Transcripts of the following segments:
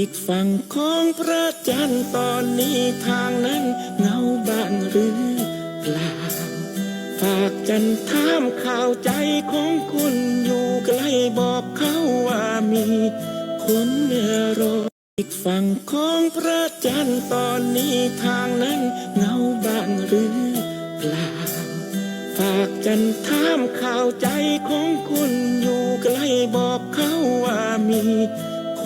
อีกฝั่งของพระจันทร์ตอนนี้ทางนั้นเงาบ้างหรือเปล่า ฝากจันทามข่าวใจของคุณอยู่ใกล้บอกเขาว่ามีคนรออีกฝั่งของพระจันทร์ตอนนี้ทางนั้นเงาบ้างหรือเปล่า ฝากจันทามข่าวใจของคุณอยู่ใกล้บอกเขาว่ามี ค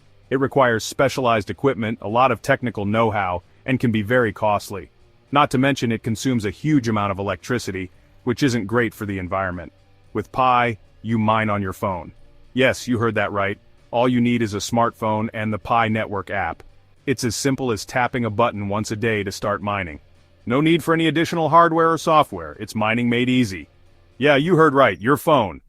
It requires specialized equipment, a lot of technical know-how, and can be very costly. Not to mention it consumes a huge amount of electricity, which isn't great for the environment. With Pi, you mine on your phone. Yes, you heard that right. All you need is a smartphone and the Pi Network app. It's as simple as tapping a button once a day to start mining. No need for any additional hardware or software. It's mining made easy. Yeah, you heard right. Your phone.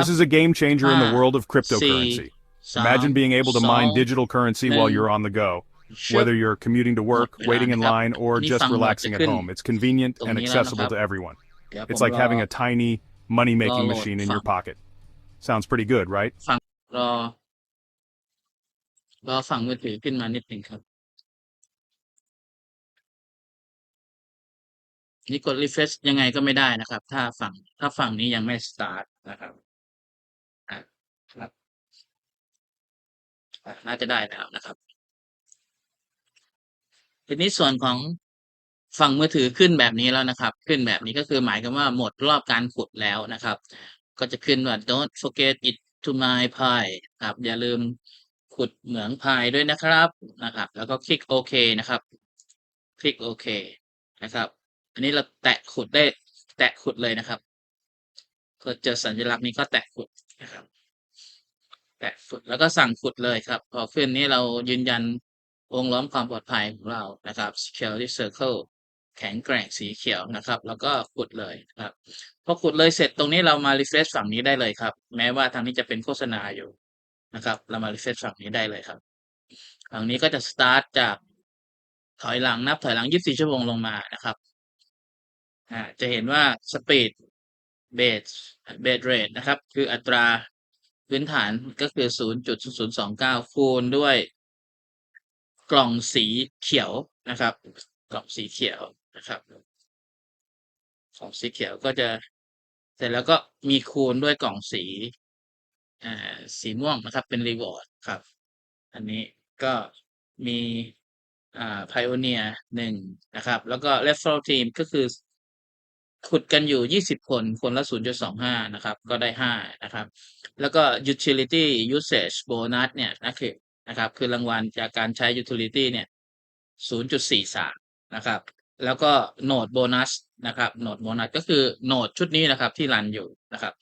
This is a game changer in the world of cryptocurrency. สาม Imagine being able to mine สอง digital currency while then you're on the go. ชึบ Whether you're commuting to work, หมดเวลา waiting in นะครับ line, or อันนี้ just ฟังหมด relaxing จะ at ขึ้น home, it's convenient ตรง and นี้แล้วนะครับ accessible to everyone. เดี๋ยวผม It's like รอ having a tiny money making Download machine in your file. pocket. Sounds pretty good, right? รอ รอฝั่งมือถือขึ้นมานิดหนึ่งครับ นี่กด refresh ยังไงก็ไม่ได้นะครับ ถ้าฝั่ง ถ้าฝั่งนี้ยังไม่ start นะครับ น่าจะได้แล้วนะครับทีนี้ส่วนของฝั่งมือถือขึ้นแบบนี้แล้วนะครับ ขึ้นแบบนี้ก็คือหมายความว่าหมดรอบการขุดแล้วนะครับ ก็จะขึ้นว่า don't forget it to my pi ครับ อย่าลืมขุดเหมืองพายด้วยนะครับนะครับ แล้วก็คลิกโอเคนะครับ คลิกโอเคนะครับ อันนี้เราแตะขุดได้แตะขุดเลยนะครับก็เจอสัญลักษณ์นี้ก็แตะขุดนะครับ แตะขุดแล้วก็สั่งขุดเลยครับ พอขึ้นนี้เรายืนยันวงล้อมความปลอดภัยของเรานะครับ security circle แข็งแกร่งสีเขียวนะครับ แล้วก็ขุดเลยครับ พอขุดเลยเสร็จตรงนี้เรามา refresh ฝั่งนี้ได้เลยครับ แม้ว่าทางนี้จะเป็นโฆษณาอยู่นะครับ เรามา refresh ฝั่งนี้ได้เลยครับ ฝั่งนี้ก็จะ start จากถอยหลังนับถอยหลัง 24 ชั่วโมงลงมานะครับจะเห็นว่า speed base base rate นะครับ คืออัตรา พื้นฐานก็คือ 0.0029 คูณด้วย กล่องสีเขียวนะครับ กล่องสีเขียวนะครับกล่องสีเขียวก็จะเสร็จแล้วก็มีคูณด้วยกล่องสีอ่าสีม่วงนะครับ เป็น reward ครับ อันนี้ก็มีอ่า pioneer หนึ่งนะครับ แล้วก็ referral team ก็คือ ขุดกันอยู่ 20 คน คนละ 0.25 นะครับ ก็ได้ 5 นะครับ แล้วก็ utility usage bonus เนี่ยนะคือนะครับ คือรางวัลจากการใช้ utility เนี่ย 0.43 นะครับ แล้วก็โหนดโบนัสนะครับ โหนดโบนัสก็คือโหนดชุดนี้นะครับ ที่รันอยู่นะครับ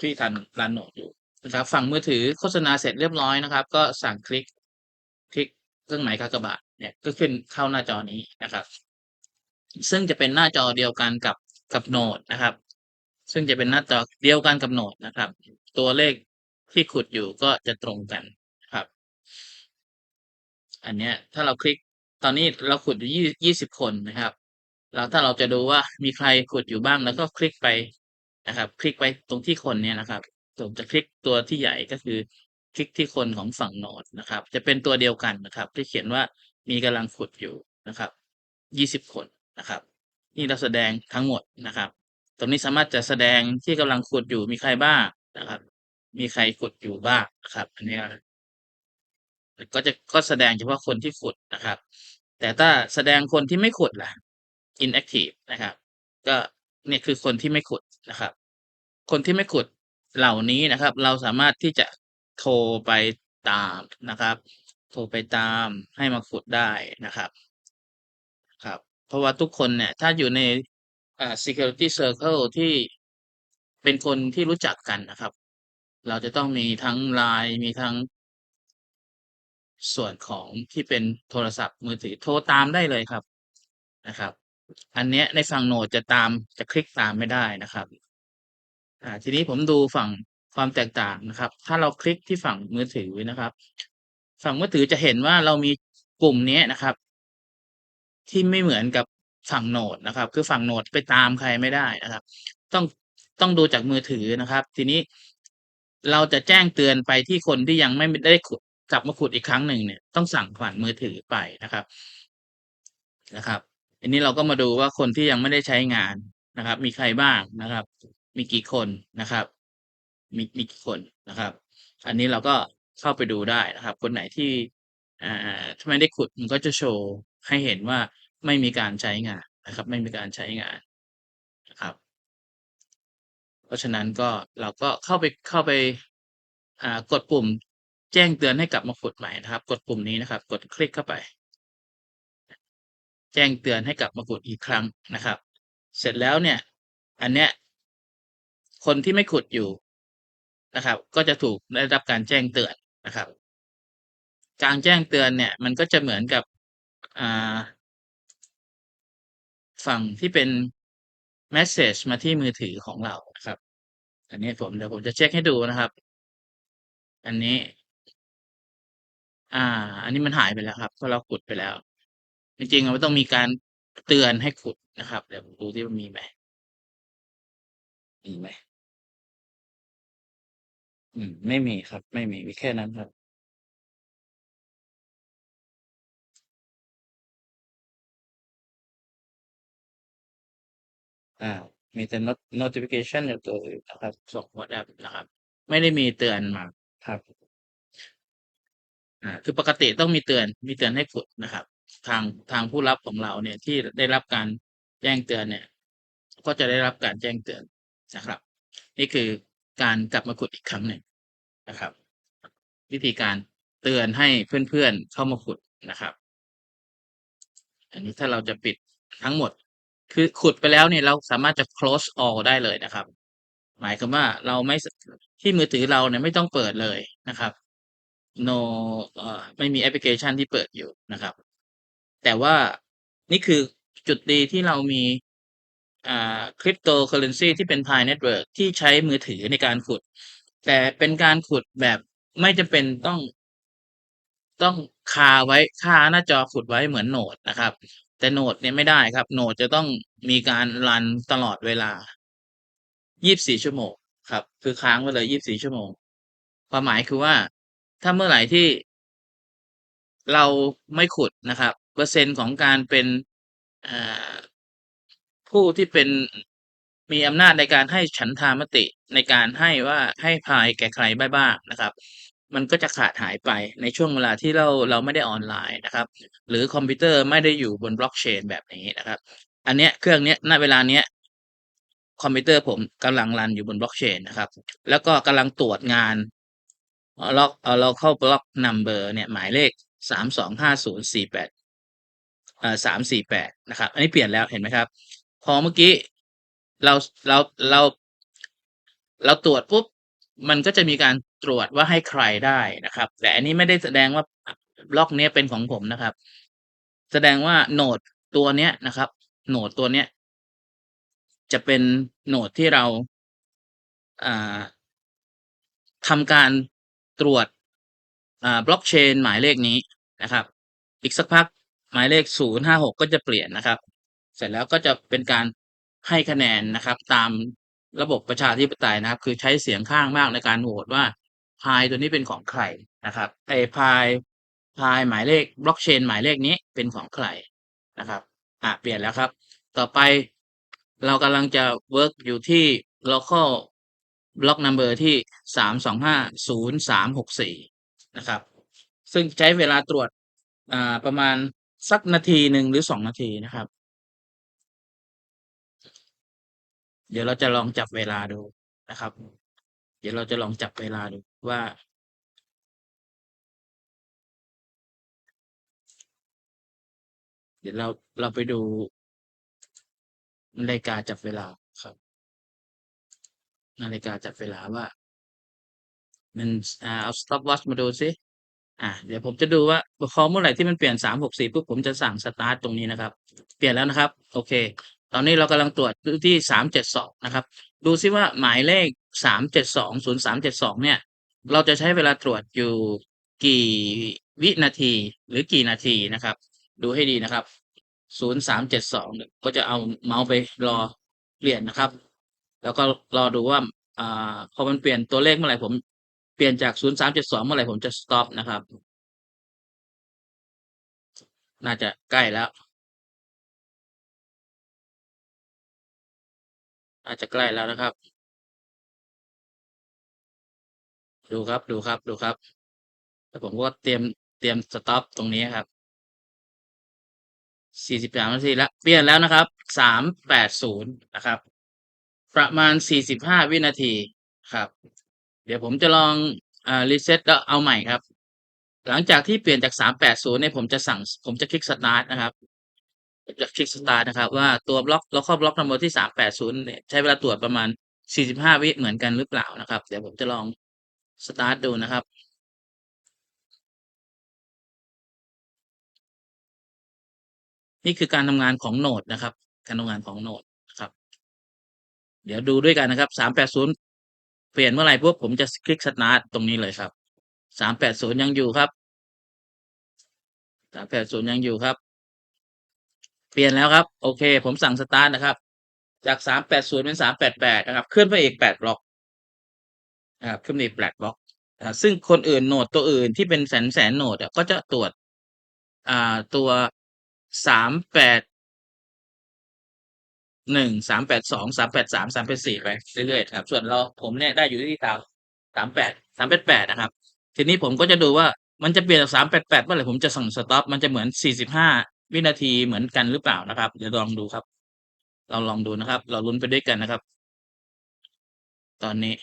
ที่ทันรันโหนดอยู่นะครับฝั่งมือถือโฆษณาเสร็จเรียบร้อยนะครับ ก็สั่งคลิก คลิกเครื่องหมายกากบาทเนี่ยก็ขึ้นเข้าหน้าจอนี้นะครับ ซึ่งจะเป็นหน้าจอเดียวกันกับกับโนดนะครับ ซึ่งจะเป็นหน้าจอเดียวกันกับโนดนะครับ ตัวเลขที่ขุดอยู่ก็จะตรงกันครับ อันเนี้ยถ้าเราคลิกตอนนี้เราขุดอยู่ยี่ยี่สิบคนนะครับแล้วถ้าเราจะดูว่ามีใครขุดอยู่บ้างแล้วก็คลิกไปนะครับ คลิกไปตรงที่คนเนี่ยนะครับผมจะคลิกตัวที่ใหญ่ก็คือ คลิกที่คนของฝั่งโนดนะครับ จะเป็นตัวเดียวกันนะครับ ที่เขียนว่ามีกำลังขุดอยู่นะครับยี่สิบคน นะครับ นี่เราแสดงทั้งหมดนะครับ ตรงนี้สามารถจะแสดงที่กำลังขุดอยู่มีใครบ้างนะครับ มีใครขุดอยู่บ้างนะครับ อันนี้ก็จะก็แสดงเฉพาะคนที่ขุดนะครับ แต่ถ้าแสดงคนที่ไม่ขุดล่ะ inactive นะครับ ก็เนี่ยคือคนที่ไม่ขุดนะครับ คนที่ไม่ขุดเหล่านี้นะครับ เราสามารถที่จะโทรไปตามนะครับ โทรไปตามให้มาขุดได้นะครับ ครับ เพราะว่าทุกคนเนี่ย ถ้าอยู่ในอ่า security circle ที่เป็นคนที่รู้จักกันนะครับ เราจะต้องมีทั้ง line มีทั้ง ส่วนของที่เป็นโทรศัพท์มือถือโทรตามได้เลยครับนะครับ อันเนี้ยในฝั่งโนดจะตามจะคลิกตามไม่ได้นะครับอ่าทีนี้ผมดูฝั่งความแตกต่างนะครับ ถ้าเราคลิกที่ฝั่งมือถือนะครับ ฝั่งมือถือจะเห็นว่าเรามีกลุ่มเนี้ยนะครับ ที่ไม่เหมือนกับฝั่งโหนดนะครับ คือฝั่งโหนดไปตามใครไม่ได้นะครับ ต้องต้องดูจากมือถือนะครับ ทีนี้เราจะแจ้งเตือนไปที่คนที่ยังไม่ได้ขุดกลับมาขุดอีกครั้งหนึ่งเนี่ยต้องสั่งผ่านมือถือไปนะครับนะครับอันนี้เราก็มาดูว่าคนที่ยังไม่ได้ใช้งานนะครับ มีใครบ้างนะครับ มีกี่คนนะครับ มีมีกี่คนนะครับ อันนี้เราก็เข้าไปดูได้นะครับ คนไหนที่อ่าถ้าไม่ได้ขุดมันก็จะโชว์ ให้เห็นว่าไม่มีการใช้งานนะครับ ไม่มีการใช้งานนะครับ เพราะฉะนั้นก็เราก็เข้าไปเข้าไปอ่ากดปุ่มแจ้งเตือนให้กลับมาขุดใหม่นะครับ กดปุ่มนี้นะครับ กดคลิกเข้าไป แจ้งเตือนให้กลับมาขุดอีกครั้งนะครับ เสร็จแล้วเนี่ย อันเนี้ยคนที่ไม่ขุดอยู่นะครับ ก็จะถูกได้รับการแจ้งเตือนนะครับ การแจ้งเตือนเนี่ย มันก็จะเหมือนกับ อ่า ฝั่งที่เป็นเมสเซจมาที่มือถือของเรานะครับ อันนี้ผมเดี๋ยวผมจะเช็คให้ดูนะครับ อันนี้ อ่า อันนี้มันหายไปแล้วครับเพราะเราขุดไปแล้ว จริงๆมันต้องมีการเตือนให้ขุดนะครับ เดี๋ยวผมดูที่มันมีไหมมีไหมอืม ไม่มีครับ ไม่มีมีแค่นั้นครับ อ่า มีแต่ not notification จากตัวอื่นนะครับ ส่ง WhatsApp นะครับ ไม่ได้มีเตือนมาครับ อ่า คือปกติต้องมีเตือน มีเตือนให้ขุดนะครับ ทางทางผู้รับของเราเนี่ยที่ได้รับการแจ้งเตือนเนี่ย ก็จะได้รับการแจ้งเตือนนะครับ นี่คือการกลับมาขุดอีกครั้งหนึ่งนะครับ วิธีการเตือนให้เพื่อนๆเข้ามาขุดนะครับ อันนี้ถ้าเราจะปิดทั้งหมด คือขุดไปแล้วเนี่ยเราสามารถจะ close all ได้เลยนะครับ หมายความว่าเราไม่ที่มือถือเราเนี่ยไม่ต้องเปิดเลยนะครับ no เอ่อไม่มีแอปพลิเคชันที่เปิดอยู่นะครับ แต่ว่านี่คือจุดดีที่เรามีอ่า cryptocurrency ที่เป็น Pi Network ที่ใช้มือถือในการขุด แต่เป็นการขุดแบบไม่จำเป็นต้องต้องคาไว้คาหน้าจอขุดไว้เหมือนโหนดนะครับ แต่โนดเนี่ยไม่ได้ครับ โนดจะต้องมีการรันตลอดเวลา 24 ชั่วโมงครับ คือค้างไว้เลย 24 ชั่วโมง ความหมายคือว่า ถ้าเมื่อไหร่ที่เราไม่ขุดนะครับ เปอร์เซ็นต์ของการเป็นผู้ที่เป็นมีอำนาจในการให้ฉันทามติในการให้ว่าให้พายแก่ใครบ้างนะครับ มันก็จะขาดหายไปในช่วงเวลาที่เราเราไม่ได้ออนไลน์นะครับ หรือคอมพิวเตอร์ไม่ได้อยู่บนบล็อกเชนแบบนี้นะครับ อันเนี้ยเครื่องเนี้ยณเวลาเนี้ยคอมพิวเตอร์ผมกำลังรันอยู่บนบล็อกเชนนะครับ แล้วก็กำลังตรวจงานล็อกเอ่อ local block number เนี่ยหมายเลข325048เอ่อ348นะครับ อันนี้เปลี่ยนแล้วเห็นไหมครับ พอเมื่อกี้เราเราเรา เราตรวจปุ๊บมันก็จะมีการ ตรวจว่าให้ใครได้นะครับ แต่อันนี้ไม่ได้แสดงว่าบล็อกเนี้ยเป็นของผมนะครับ แสดงว่าโหนดตัวเนี้ยนะครับ โหนดตัวเนี้ย จะเป็นโหนดที่เราอ่าทำการตรวจบล็อกเชนหมายเลขนี้นะครับ อีกสักพักหมายเลข 056 ก็จะเปลี่ยนนะครับ เสร็จแล้วก็จะเป็นการให้คะแนนนะครับ ตามระบบประชาธิปไตยนะครับ คือใช้เสียงข้างมากในการโหวตว่า พายตัวนี้เป็นของใครนะครับไอ้พายพายหมายเลขบล็อกเชนหมายเลขนี้เป็นของใครนะครับอ่าเปลี่ยนแล้วครับ ต่อไปเรากำลังจะเวิร์กอยู่ที่ local block number ที่3250364นะครับ ซึ่งใช้เวลาตรวจอ่าประมาณสักนาทีหนึ่งหรือ2นาทีนะครับ เดี๋ยวเราจะลองจับเวลาดูนะครับ ดี๋ยวเราจะลองจับเวลาดูว่า เดี๋ยวเราเราไปดูนาฬิกาจับเวลาครับนาฬิกาจับเวลาว่า มันอ่าเอา stopwatch มาดูซิอ่าเดี๋ยวผมจะดูว่าพอเมื่อไหร่ที่มันเปลี่ยนสามหกสี่ปุ๊บผมจะสั่งสตาร์ทตรงนี้นะครับ เปลี่ยนแล้วนะครับ โอเค ตอนนี้เรากำลังตรวจดูที่สามเจ็ดสองนะครับ ดูซิว่าหมายเลขสามเจ็ดสองศูนย์สามเจ็ดสองเนี่ย เราจะใช้เวลาตรวจอยู่กี่วินาทีหรือกี่นาทีนะครับ ดูให้ดีนะครับศูนย์สามเจ็ดสองก็จะเอาเมาส์ไปรอเปลี่ยนนะครับ แล้วก็รอดูว่าอ่าพอมันเปลี่ยนตัวเลขเมื่อไหร่ผมเปลี่ยนจากศูนย์สามเจ็ดสองเมื่อไหร่ผมจะ stop นะครับ น่าจะใกล้แล้ว อาจจะใกล้แล้วนะครับ ดูครับดูครับดูครับแล้วผมก็เตรียมเตรียมสต็อปตรงนี้ครับสี่สิบสามนาทีแล้วเปลี่ยนแล้วนะครับสามแปดศูนย์นะครับ ประมาณสี่สิบห้าวินาทีครับ เดี๋ยวผมจะลองอ่ารีเซ็ตแล้วเอาใหม่ครับ หลังจากที่เปลี่ยนจากสามแปดศูนย์เนี่ยผมจะสั่งผมจะคลิกสตาร์ทนะครับ จะคลิกสตาร์ทนะครับ ว่าตัวบล็อกแล้วข้อบล็อกนัมเบอร์ที่สามแปดศูนย์เนี่ยใช้เวลาตรวจประมาณสี่สิบห้าวิเหมือนกันหรือเปล่านะครับ เดี๋ยวผมจะลองสตาร์ทดูนะครับ นี่คือการทำงานของโนดนะครับ การทำงานของโนดนะครับ เดี๋ยวดูด้วยกันนะครับสามแปดศูนย์เปลี่ยนเมื่อไหร่ปุ๊บผมจะคลิกสตาร์ทตรงนี้เลยครับสามแปดศูนย์ยังอยู่ครับสามแปดศูนย์ยังอยู่ครับ เปลี่ยนแล้วครับ โอเค ผมสั่งสตาร์ทนะครับ จากสามแปดศูนย์เป็นสามแปดแปดนะครับขึ้นไปอีกแปดบล็อกนะครับขึ้นไปอีกแปดบล็อกซึ่งคนอื่นโหนดตัวอื่นที่เป็นแสนแสนโหนดก็จะตรวจอ่าตัวสามแปดหนึ่งสามแปดสองสามแปดสามสามแปดสี่ไปเรื่อยๆครับ ส่วนเราผมเนี่ยได้อยู่ที่ตามสามแปดสามแปดแปดนะครับ ทีนี้ผมก็จะดูว่ามันจะเปลี่ยนจากสามแปดแปดเมื่อไหร่ผมจะสั่งสต็อปมันจะเหมือนสี่สิบห้า วินาทีเหมือนกันหรือเปล่านะครับ เดี๋ยวลองดูครับ เราลองดูนะครับ เราลุ้นไปด้วยกันนะครับ ตอนนี้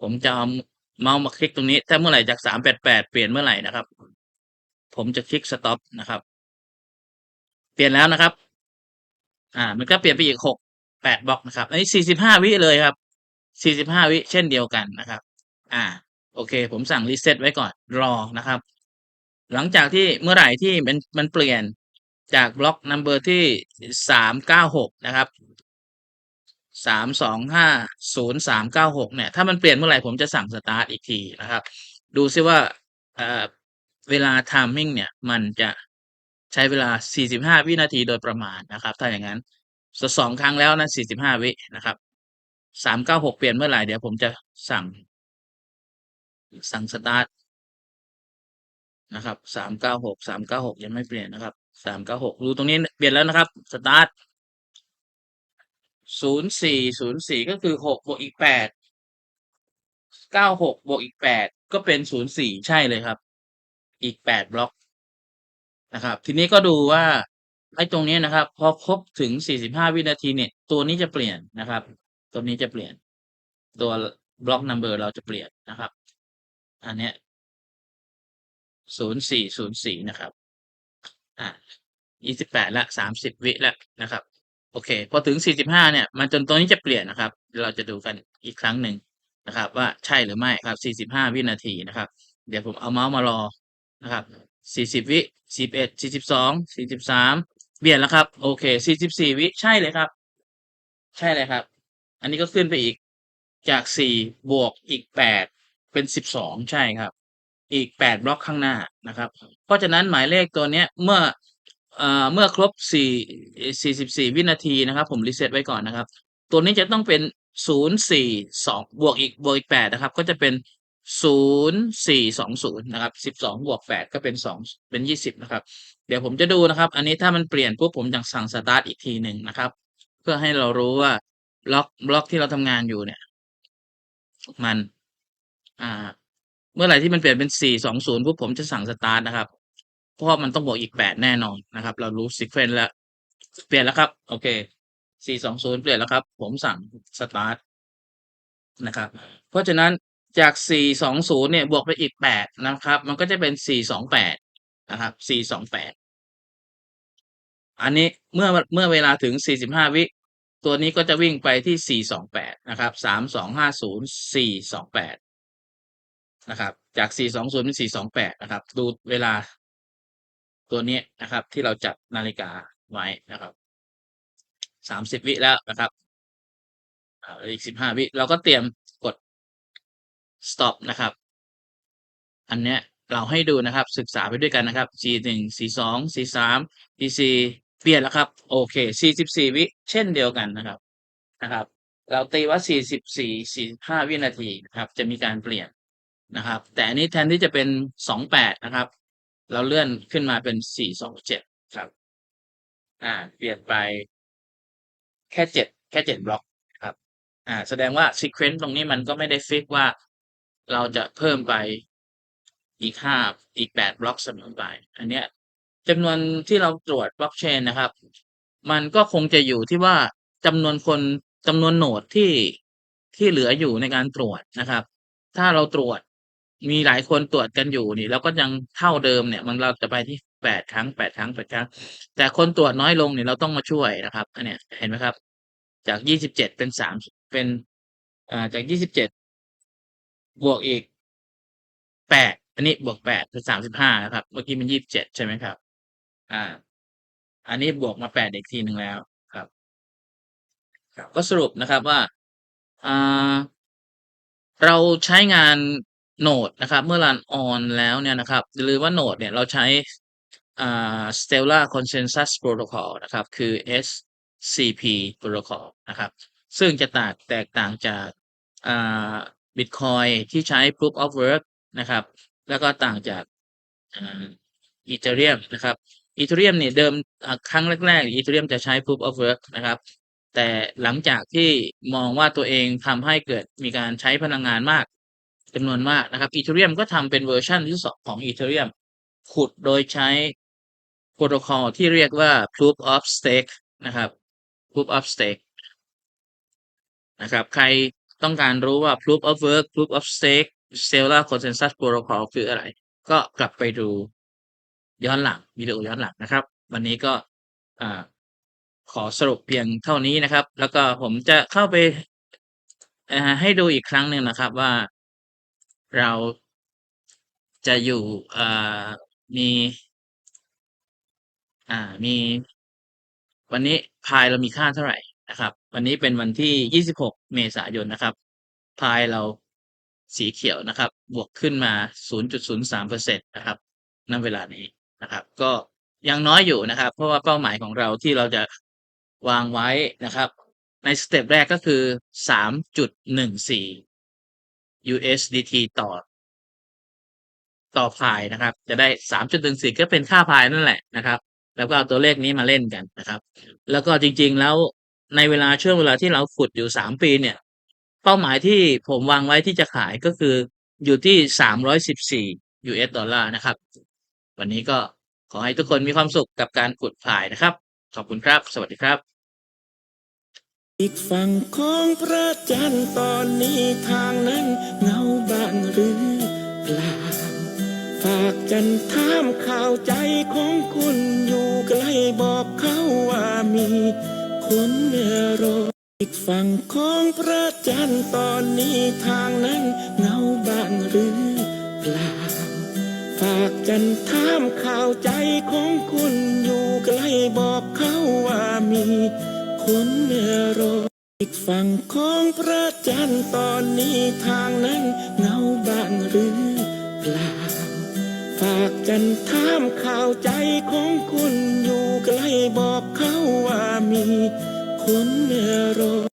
ผมจะเอาเมาส์มาคลิกตรงนี้ ถ้าเมื่อไหร่จากสามแปดแปดเปลี่ยนเมื่อไหร่นะครับ ผมจะคลิกสต็อปนะครับ เปลี่ยนแล้วนะครับ อ่า มันก็เปลี่ยนไปอีกหกแปดบล็อกนะครับ อันนี้สี่สิบห้าวิเลยครับสี่สิบห้าวิเช่นเดียวกันนะครับ อ่า โอเค ผมสั่งรีเซ็ตไว้ก่อนรอนะครับ หลังจากที่เมื่อไหร่ที่มันมันเปลี่ยนจากบล็อกนัมเบอร์ที่สามเก้าหกนะครับสามสองห้าศูนย์สามเก้าหกเนี่ย ถ้ามันเปลี่ยนเมื่อไหร่ผมจะสั่งสตาร์ทอีกทีนะครับ ดูซิว่าเวลา timing เนี่ย มันจะใช้เวลา45วินาทีโดยประมาณนะครับ ถ้าอย่างนั้นสองครั้งแล้วนะ45วินะครับ396เปลี่ยนเมื่อไหร่เดี๋ยวผมจะสั่ง สั่งสตาร์ท นะครับ396 396ยังไม่เปลี่ยนนะครับ396ดูตรงนี้เปลี่ยนแล้วนะครับสตาร์ท0404ก็คือ6บวกอีก8 96บวกอีก8ก็เป็น04ใช่เลยครับ อีก8บล็อกนะครับ ทีนี้ก็ดูว่าไอ้ตรงนี้นะครับ พอครบถึง45วินาทีเนี่ย ตัวนี้จะเปลี่ยนนะครับ ตัวนี้จะเปลี่ยน ตัวบล็อกนัมเบอร์เราจะเปลี่ยนนะครับ อันเนี้ย 0404นย์สี่นะครับ อ่า28ละ30วิแล้วนะครับ โอเค พอถึง45เนี่ย มันจนตัวนี้จะเปลี่ยนนะครับ เราจะดูกันอีกครั้งหนึ่งนะครับ ว่าใช่หรือไม่ครับ45วินาทีนะครับ เดี๋ยวผมเอาเมาส์มารอนะครับ40วิ41 42 43เปลี่ยนแล้วครับ โอเค44วิใช่เลยครับ ใช่เลยครับ อันนี้ก็ขึ้นไปอีกจาก4บวกอีก8เป็น12ใช่ครับ อีก 8 บล็อกข้างหน้านะครับ เพราะฉะนั้นหมายเลขตัวนี้เมื่อเอ่อเมื่อครบ 4 44 วินาทีนะครับ ผมรีเซ็ตไว้ก่อนนะครับ ตัวนี้จะต้องเป็น 042 บวกอีกบวกอีก 8 นะครับ ก็จะเป็น 0420 นะครับ 12 บวก 8 ก็เป็น 2 เป็น 20 นะครับ เดี๋ยวผมจะดูนะครับ อันนี้ถ้ามันเปลี่ยนปุ๊บผมจะสั่งสตาร์ทอีกทีหนึ่งนะครับ เพื่อให้เรารู้ว่าบล็อกบล็อกที่เราทำงานอยู่เนี่ย มัน อ่า เมื่อไหร่ที่มันเปลี่ยนเป็น420ปุ๊บผมจะสั่งสตาร์ทนะครับ เพราะมันต้องบวกอีก8แน่นอนนะครับ เรารู้ซีเควนต์แล้ว เปลี่ยนแล้วครับ โอเค420เปลี่ยนแล้วครับ ผมสั่งสตาร์ทนะครับ เพราะฉะนั้นจาก420เนี่ยบวกไปอีก8นะครับ มันก็จะเป็น428นะครับ428อันนี้เมื่อเมื่อเวลาถึง45วิ ตัวนี้ก็จะวิ่งไปที่428นะครับ3250 428น นะครับ จาก 420 เป็น 428 นะครับ ดูเวลาตัวนี้นะครับ ที่เราจัดนาฬิกาไว้นะครับ 30 วิแล้วนะครับอีก 15 วิเราก็เตรียมกด stop นะครับ อันเนี้ยเราให้ดูนะครับ ศึกษาไปด้วยกันนะครับ C1 C2 C3 C4 เปลี่ยนแล้วครับ โอเค 44 วิเช่นเดียวกันนะครับนะครับ เราตีว่า 44 45 วินาทีนะครับ จะมีการเปลี่ยน นะครับ แต่อันนี้แทนที่จะเป็น28นะครับ เราเลื่อนขึ้นมาเป็น427ครับ อ่า เปลี่ยนไปแค่7แค่7บล็อกครับ อ่า แสดงว่า sequence ตรงนี้มันก็ไม่ได้ฟิกว่าเราจะเพิ่มไปอีก5อีก8บล็อกเสมอไป อันเนี้ยจำนวนที่เราตรวจบล็อกเชนนะครับ มันก็คงจะอยู่ที่ว่าจำนวนคนจำนวนโหนดที่ที่เหลืออยู่ในการตรวจนะครับ ถ้าเราตรวจ มีหลายคนตรวจกันอยู่นี่ แล้วก็ยังเท่าเดิมเนี่ย มันเราจะไปที่8ครั้ง8ครั้ง8ครั้ง แต่คนตรวจน้อยลงเนี่ยเราต้องมาช่วยนะครับอันเนี้ยเห็นไหมครับ จาก27เจ็ดเป็น3เป็นอ่าจาก27บเจ็ดบวกอีก8อันนี้บวก8เป็น35นะครับ เมื่อกี้มัน27ใช่ไหมครับ อ่า อันนี้บวกมา8อีกทีหนึ่งแล้วครับครับก็สรุปนะครับว่าอ่าเราใช้งาน โหนดนะครับ เมื่อรันออนแล้วเนี่ยนะครับอย่าลืมว่าโหนดเนี่ยเราใช้อ่า Stellar Consensus Protocol นะครับ คือ SCP Protocol นะครับ ซึ่งจะแตกแตกต่างจากอ่า Bitcoin ที่ใช้ Proof of Work นะครับ แล้วก็ต่างจากอ่า Ethereum นะครับ Ethereum เนี่ยเดิมครั้งแรกๆ Ethereum จะใช้ Proof of Work นะครับ แต่หลังจากที่มองว่าตัวเองทำให้เกิดมีการใช้พลังงานมาก จำนวนมากนะครับ Ethereum ก็ทำเป็นเวอร์ชันที่2ของ Ethereum ขุดโดยใช้โปรโตคอลที่เรียกว่า Proof of Stake นะครับ Proof of Stake นะครับใครต้องการรู้ว่า Proof of Work Proof of Stake Stellar Consensus Protocol คืออะไร ก็กลับไปดูย้อนหลังวิดีโอย้อนหลังนะครับ วันนี้ก็ขอสรุปเพียงเท่านี้นะครับ แล้วก็ผมจะเข้าไปให้ดูอีกครั้งหนึ่งนะครับว่า เราจะอยู่มี อ่ามี วันนี้พายเรามีค่าเท่าไหร่นะครับ วันนี้เป็นวันที่ 26 เมษายนนะครับ พายเราสีเขียวนะครับ บวกขึ้นมา 0.03%นะครับณเวลานี้นะครับ ก็ยังน้อยอยู่นะครับ เพราะว่าเป้าหมายของเราที่เราจะวางไว้นะครับ ในสเต็ปแรกก็คือ 3.14 USDT ต่อ ต่อพายนะครับ จะได้3.14ก็เป็นค่าพายนั่นแหละนะครับ แล้วก็เอาตัวเลขนี้มาเล่นกันนะครับ แล้วก็จริง ๆ แล้วในเวลาช่วงเวลาที่เราขุดอยู่3ปีเนี่ย เป้าหมายที่ผมวางไว้ที่จะขายก็คืออยู่ที่314 US ดอลลาร์นะครับ วันนี้ก็ขอให้ทุกคนมีความสุขกับการขุดพายนะครับ ขอบคุณครับ สวัสดีครับ อีกฝั่งของพระจันทร์ตอนนี้ทางนั้นเงาบางหรือเปล่าฝากจันทามข่าวใจของคุณอยู่ใกล้บอกเขาว่ามีคนรออีกฝั่งของพระจันทร์ตอนนี้ทางนั้นเงาบางหรือเปล่าฝากจันทามข่าวใจของคุณอยู่ใกล้บอกเขาว่ามี คนรออีกฝั่งของพระจันทร์ตอนนี้ทางนั้นเงาบางหรือเปล่า ฝากจันทามข่าวใจของคุณอยู่ใกล้บอกเขาว่ามีคนรอ